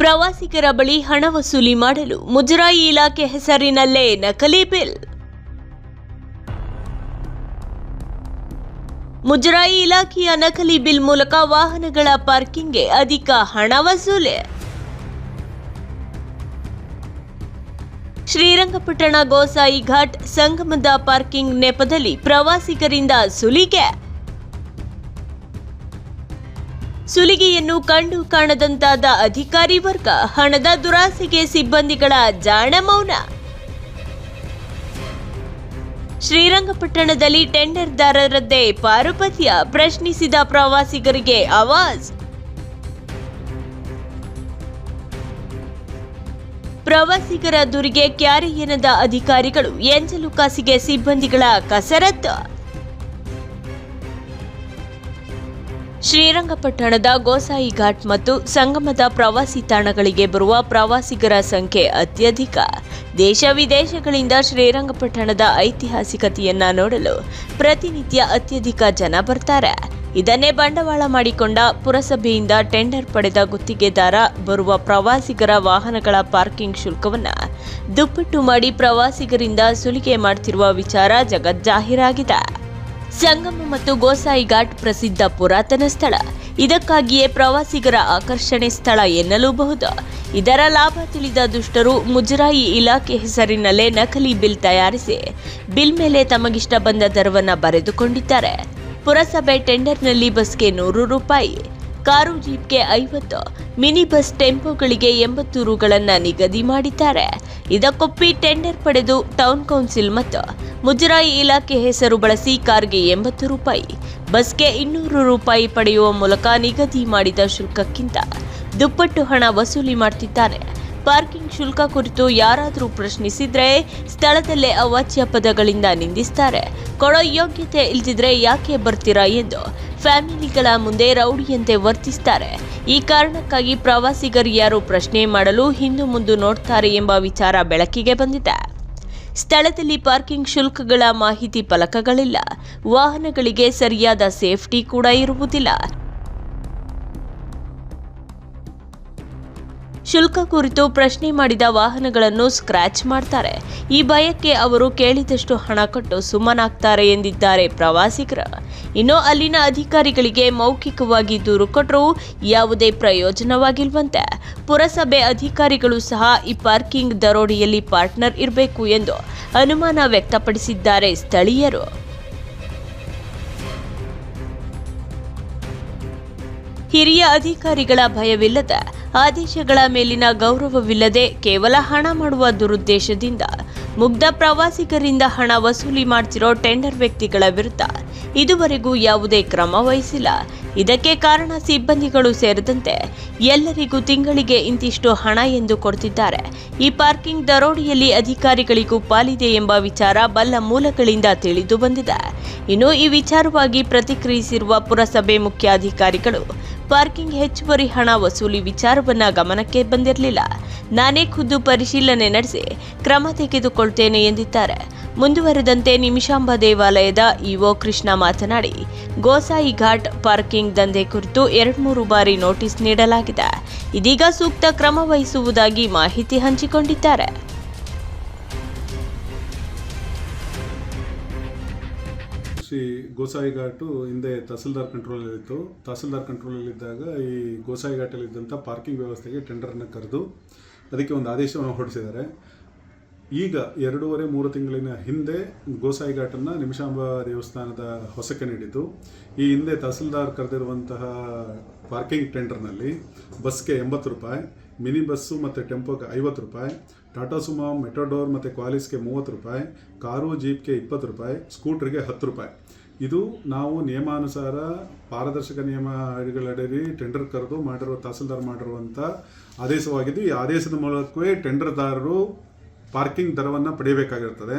ಪ್ರವಾಸಿಗರ ಬಳಿ ಹಣ ವಸೂಲಿ ಮಾಡಲು ಮುಜರಾಯಿ ಇಲಾಖೆ ಹೆಸರಿನಲ್ಲೇ ನಕಲಿ ಬಿಲ್. ಮುಜರಾಯಿ ಇಲಾಖೆಯ ನಕಲಿ ಬಿಲ್ ಮೂಲಕ ವಾಹನಗಳ ಪಾರ್ಕಿಂಗ್ಗೆ ಅಧಿಕ ಹಣ ವಸೂಲಿ. ಶ್ರೀರಂಗಪಟ್ಟಣ ಗೋಸಾಯಿ ಘಾಟ್ ಸಂಗಮದ ಪಾರ್ಕಿಂಗ್ ನೆಪದಲ್ಲಿ ಪ್ರವಾಸಿಗರಿಂದ ಸುಲಿಗೆ. ಸುಲಿಗೆಯನ್ನು ಕಂಡು ಕಾಣದಂತಾದ ಅಧಿಕಾರಿ ವರ್ಗ ಹಣದ ದುರಾಸೆಗೆ ಸಿಬ್ಬಂದಿಗಳ ಜಾಣ ಮೌನ. ಶ್ರೀರಂಗಪಟ್ಟಣದಲ್ಲಿ ಟೆಂಡರ್ದಾರರದ್ದೇ ಪಾರುಪತ್ಯ ಪ್ರಶ್ನಿಸಿದ ಪ್ರವಾಸಿಗರಿಗೆ ಆವಾಜ್ ಪ್ರವಾಸಿಗರ ದುರಿಗೆ ಕ್ಯಾರೆ ಅಧಿಕಾರಿಗಳು ಎಂಜಲು ಕಾಸಿಗೆ ಸಿಬ್ಬಂದಿಗಳ ಕಸರತ್ತು. ಶ್ರೀರಂಗಪಟ್ಟಣದ ಗೋಸಾಯಿ ಘಾಟ್ ಮತ್ತು ಸಂಗಮದ ಪ್ರವಾಸಿ ತಾಣಗಳಿಗೆ ಬರುವ ಪ್ರವಾಸಿಗರ ಸಂಖ್ಯೆ ಅತ್ಯಧಿಕ. ದೇಶ ವಿದೇಶಗಳಿಂದ ಶ್ರೀರಂಗಪಟ್ಟಣದ ಐತಿಹಾಸಿಕತೆಯನ್ನ ನೋಡಲು ಪ್ರತಿನಿತ್ಯ ಅತ್ಯಧಿಕ ಜನ ಬರ್ತಾರೆ. ಇದನ್ನೇ ಬಂಡವಾಳ ಮಾಡಿಕೊಂಡ ಪುರಸಭೆಯಿಂದ ಟೆಂಡರ್ ಪಡೆದ ಗುತ್ತಿಗೆದಾರ ಬರುವ ಪ್ರವಾಸಿಗರ ವಾಹನಗಳ ಪಾರ್ಕಿಂಗ್ ಶುಲ್ಕವನ್ನು ದುಪ್ಪಟ್ಟು ಮಾಡಿ ಪ್ರವಾಸಿಗರಿಂದ ಸುಲಿಗೆ ಮಾಡ್ತಿರುವ ವಿಚಾರ ಜಗಜ್ಜಾಹೀರಾಗಿದೆ. ಸಂಗಮ ಮತ್ತು ಗೋಸಾಯಿ ಘಾಟ್ ಪ್ರಸಿದ್ಧ ಪುರಾತನ ಸ್ಥಳ. ಇದಕ್ಕಾಗಿಯೇ ಪ್ರವಾಸಿಗರ ಆಕರ್ಷಣೆ ಸ್ಥಳ ಎನ್ನಲೂಬಹುದು. ಇದರ ಲಾಭ ತಿಳಿದ ದುಷ್ಟರು ಮುಜರಾಯಿ ಇಲಾಖೆ ಹೆಸರಿನಲ್ಲೇ ನಕಲಿ ಬಿಲ್ ತಯಾರಿಸಿ, ಬಿಲ್ ಮೇಲೆ ತಮಗಿಷ್ಟ ಬಂದ ದರವನ್ನು ಬರೆದುಕೊಂಡಿದ್ದಾರೆ. ಪುರಸಭೆ ಟೆಂಡರ್ನಲ್ಲಿ ಬಸ್ಗೆ ನೂರು ರೂಪಾಯಿ. ಕಾರು ಜೀಪ್ಗೆ ಐವತ್ತು ಮಿನಿ ಬಸ್ ಟೆಂಪೋಗಳಿಗೆ ಎಂಬತ್ತು ರೂಗಳನ್ನು ನಿಗದಿ ಮಾಡಿದ್ದಾರೆ. ಇದಕ್ಕೊಪ್ಪಿ ಟೆಂಡರ್ ಪಡೆದು ಟೌನ್ ಕೌನ್ಸಿಲ್ ಮತ್ತು ಮುಜರಾಯಿ ಇಲಾಖೆ ಹೆಸರು ಬಳಸಿ ಕಾರ್ಗೆ ಎಂಬತ್ತು ರೂಪಾಯಿ, ಬಸ್ಗೆ ಇನ್ನೂರು ರೂಪಾಯಿ ಪಡೆಯುವ ಮೂಲಕ ನಿಗದಿ ಮಾಡಿದ ಶುಲ್ಕಕ್ಕಿಂತ ದುಪ್ಪಟ್ಟು ಹಣ ವಸೂಲಿ ಮಾಡ್ತಿದ್ದಾರೆ. ಪಾರ್ಕಿಂಗ್ ಶುಲ್ಕ ಕುರಿತು ಯಾರಾದರೂ ಪ್ರಶ್ನಿಸಿದ್ರೆ ಸ್ಥಳದಲ್ಲೇ ಅವಾಚ್ಯ ಪದಗಳಿಂದ ನಿಂದಿಸ್ತಾರೆ. ಕೊಡೋ ಯೋಗ್ಯತೆ ಇಲ್ದಿದ್ರೆ ಯಾಕೆ ಬರ್ತೀರಾ ಎಂದು ಫ್ಯಾಮಿಲಿಗಳ ಮುಂದೆ ರೌಡಿಯಂತೆ ವರ್ತಿಸ್ತಾರೆ. ಈ ಕಾರಣಕ್ಕಾಗಿ ಪ್ರವಾಸಿಗರು ಯಾರು ಪ್ರಶ್ನೆ ಮಾಡಲು ಹಿಂದು ಮುಂದು ನೋಡ್ತಾರೆ ಎಂಬ ವಿಚಾರ ಬೆಳಕಿಗೆ ಬಂದಿದೆ. ಸ್ಥಳದಲ್ಲಿ ಪಾರ್ಕಿಂಗ್ ಶುಲ್ಕಗಳ ಮಾಹಿತಿ ಫಲಕಗಳಿಲ್ಲ. ವಾಹನಗಳಿಗೆ ಸರಿಯಾದ ಸೇಫ್ಟಿ ಕೂಡ ಇರುವುದಿಲ್ಲ. ಶುಲ್ಕ ಕುರಿತು ಪ್ರಶ್ನೆ ಮಾಡಿದ ವಾಹನಗಳನ್ನು ಸ್ಕ್ರಾಚ್ ಮಾಡ್ತಾರೆ. ಈ ಭಯಕ್ಕೆ ಅವರು ಕೇಳಿದಷ್ಟು ಹಣ ಕೊಟ್ಟು ಸುಮ್ಮನಾಗ್ತಾರೆ ಎಂದಿದ್ದಾರೆ ಪ್ರವಾಸಿಗರ. ಇನ್ನು ಅಲ್ಲಿನ ಅಧಿಕಾರಿಗಳಿಗೆ ಮೌಖಿಕವಾಗಿ ದೂರು ಕೊಟ್ಟರೂ ಯಾವುದೇ ಪ್ರಯೋಜನವಾಗಿಲ್ವಂತೆ. ಪುರಸಭೆ ಅಧಿಕಾರಿಗಳು ಸಹ ಈ ಪಾರ್ಕಿಂಗ್ ದರೋಡಿಯಲ್ಲಿ ಪಾರ್ಟ್ನರ್ ಇರಬೇಕು ಎಂದು ಅನುಮಾನ ವ್ಯಕ್ತಪಡಿಸಿದ್ದಾರೆ ಸ್ಥಳೀಯರು. ಹಿರಿಯ ಅಧಿಕಾರಿಗಳ ಭಯವಿಲ್ಲದ ಆದೇಶಗಳ ಮೇಲಿನ ಗೌರವವಿಲ್ಲದೆ ಕೇವಲ ಹಣ ಮಾಡುವ ದುರುದ್ದೇಶದಿಂದ ಮುಗ್ಧ ಪ್ರವಾಸಿಗರಿಂದ ಹಣ ವಸೂಲಿ ಮಾಡ್ತಿರೋ ಟೆಂಡರ್ ವ್ಯಕ್ತಿಗಳ ವಿರುದ್ಧ ಇದುವರೆಗೂ ಯಾವುದೇ ಕ್ರಮ ವಹಿಸಿಲ್ಲ. ಇದಕ್ಕೆ ಕಾರಣ ಸಿಬ್ಬಂದಿಗಳು ಸೇರಿದಂತೆ ಎಲ್ಲರಿಗೂ ತಿಂಗಳಿಗೆ ಇಂತಿಷ್ಟು ಹಣ ಎಂದು ಕೊಡ್ತಿದ್ದಾರೆ. ಈ ಪಾರ್ಕಿಂಗ್ ದರೋಡಿಯಲ್ಲಿ ಅಧಿಕಾರಿಗಳಿಗೂ ಪಾಲಿದೆ ಎಂಬ ವಿಚಾರ ಬಲ್ಲ ಮೂಲಗಳಿಂದ ತಿಳಿದು ಬಂದಿದೆ. ಇನ್ನು ಈ ವಿಚಾರವಾಗಿ ಪ್ರತಿಕ್ರಿಯಿಸಿರುವ ಪುರಸಭೆ ಮುಖ್ಯಾಧಿಕಾರಿಗಳು ಪಾರ್ಕಿಂಗ್ ಹೆಚ್ಚುವರಿ ಹಣ ವಸೂಲಿ ವಿಚಾರವನ್ನ ಗಮನಕ್ಕೆ ಬಂದಿರಲಿಲ್ಲ. ನಾನೇ ಖುದ್ದು ಪರಿಶೀಲನೆ ನಡೆಸಿ ಕ್ರಮ ತೆಗೆದುಕೊಳ್ತೇನೆ ಎಂದಿದ್ದಾರೆ. ಮುಂದುವರೆದಂತೆ ನಿಮಿಷಾಂಬ ದೇವಾಲಯದ ಇಒ ಕೃಷ್ಣ ಮಾತನಾಡಿ, ಗೋಸಾಯಿ ಘಾಟ್ ಪಾರ್ಕಿಂಗ್ ದಂಧೆ ಕುರಿತು ಎರಡು ಮೂರು ಬಾರಿ ನೋಟಿಸ್ ನೀಡಲಾಗಿದೆ. ಇದೀಗ ಸೂಕ್ತ ಕ್ರಮ ವಹಿಸುವುದಾಗಿ ಮಾಹಿತಿ ಹಂಚಿಕೊಂಡಿದ್ದಾರೆ. ಶ್ರೀ ಗೋಸಾಯಿ ಘಾಟು ಹಿಂದೆ ತಹಸೀಲ್ದಾರ್ ಕಂಟ್ರೋಲಲ್ಲಿತ್ತು. ತಹಸೀಲ್ದಾರ್ ಕಂಟ್ರೋಲಲ್ಲಿದ್ದಾಗ ಈ ಗೋಸಾಯಿ ಘಾಟಲ್ಲಿದ್ದಂಥ ಪಾರ್ಕಿಂಗ್ ವ್ಯವಸ್ಥೆಗೆ ಟೆಂಡರನ್ನು ಕರೆದು ಅದಕ್ಕೆ ಒಂದು ಆದೇಶವನ್ನು ಹೊರಡಿಸಿದ್ದಾರೆ. ಈಗ ಎರಡೂವರೆ, ಮೂರು ತಿಂಗಳಿನ ಹಿಂದೆ ಗೋಸಾಯಿ ಘಾಟನ್ನು ನಿಮಿಷಾಂಬ ದೇವಸ್ಥಾನದ ಹೊಸಕ್ಕೆ ನೀಡಿತು ಈ ಹಿಂದೆ ತಹಸೀಲ್ದಾರ್ ಕರೆದಿರುವಂತಹ ಪಾರ್ಕಿಂಗ್ ಟೆಂಡರ್ನಲ್ಲಿ ಬಸ್ಗೆ ಎಂಬತ್ತು ರೂಪಾಯಿ, ಮಿನಿ ಬಸ್ಸು ಮತ್ತು ಟೆಂಪೋಗೆ ಐವತ್ತು ರೂಪಾಯಿ ಟಾಟಾ ಸುಮಾ, ಮೆಟೋಡೋರ್ ಮತ್ತು ಕ್ವಾಲಿಸ್ಗೆ ಮೂವತ್ತು ರೂಪಾಯಿ, ಕಾರು ಜೀಪ್ಗೆ ಇಪ್ಪತ್ತು ರೂಪಾಯಿ, ಸ್ಕೂಟ್ರಿಗೆ ಹತ್ತು ರೂಪಾಯಿ. ಇದು ನಾವು ನಿಯಮಾನುಸಾರ ಪಾರದರ್ಶಕ ನಿಯಮ ಅಡಿಗಳಡಿ ಟೆಂಡರ್ ಕರೆದು ಮಾಡಿರುವ ತಹಸೀಲ್ದಾರ್ ಮಾಡಿರುವಂಥ ಆದೇಶವಾಗಿದ್ದು, ಈ ಆದೇಶದ ಮೂಲಕವೇ ಟೆಂಡರ್ದಾರರು ಪಾರ್ಕಿಂಗ್ ದರವನ್ನು ಪಡೆಯಬೇಕಾಗಿರ್ತದೆ.